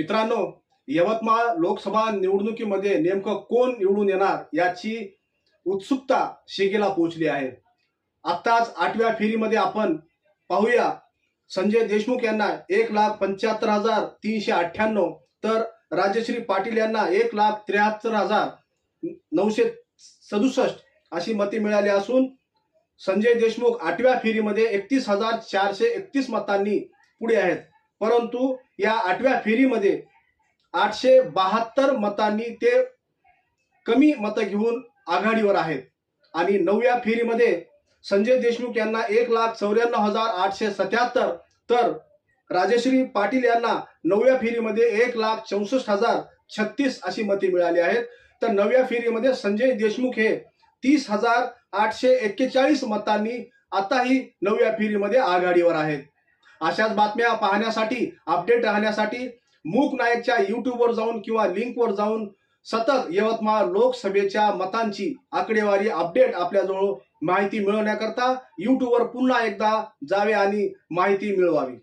मित्रांनो यवतमाळ लोकसभा निवडणुकीमध्ये नेमकं कोण निवडून येणार याची उत्सुकता शिगेला पोहोचली आहे. आत्ताच आठव्या फेरीमध्ये आपण पाहूया. संजय देशमुख यांना एक लाख पंच्याहत्तर हजार तीनशे अठ्ठ्याण्णव तर राजश्री पाटील यांना एक लाख त्र्याहत्तर हजार नऊशे सदुसष्ट अशी मते मिळाली असून संजय देशमुख आठव्या फेरीमध्ये एकतीस हजार चारशे एकतीस मतांनी पुढे आहेत. परंतु या आठव्या फेरीमध्ये आठशे बहात्तर मतांनी ते कमी मतं घेऊन आघाडीवर आहेत. आणि नवव्या फेरीमध्ये संजय देशमुख यांना एक लाख चौऱ्याण्णव हजार आठशे सत्याहत्तर तर राजश्री पाटील यांना नवव्या फेरीमध्ये एक लाख चौसष्ट हजार छत्तीस अशी मते मिळाली आहेत. तर नवव्या फेरीमध्ये संजय देशमुख हे तीस हजार आठशे एक्केचाळीस मतांनी आताही नवव्या फेरीमध्ये आघाडीवर आहेत. अशाच बातम्या पाहण्यासाठी अपडेट राहण्यासाठी मूक नायकच्या युट्यूबवर जाऊन किंवा लिंकवर जाऊन सतत यवतमाळ लोकसभेच्या मतांची आकडेवारी अपडेट आपल्याजवळ माहिती मिळवण्याकरता युट्यूबवर पुन्हा एकदा जावे आणि माहिती मिळवावी.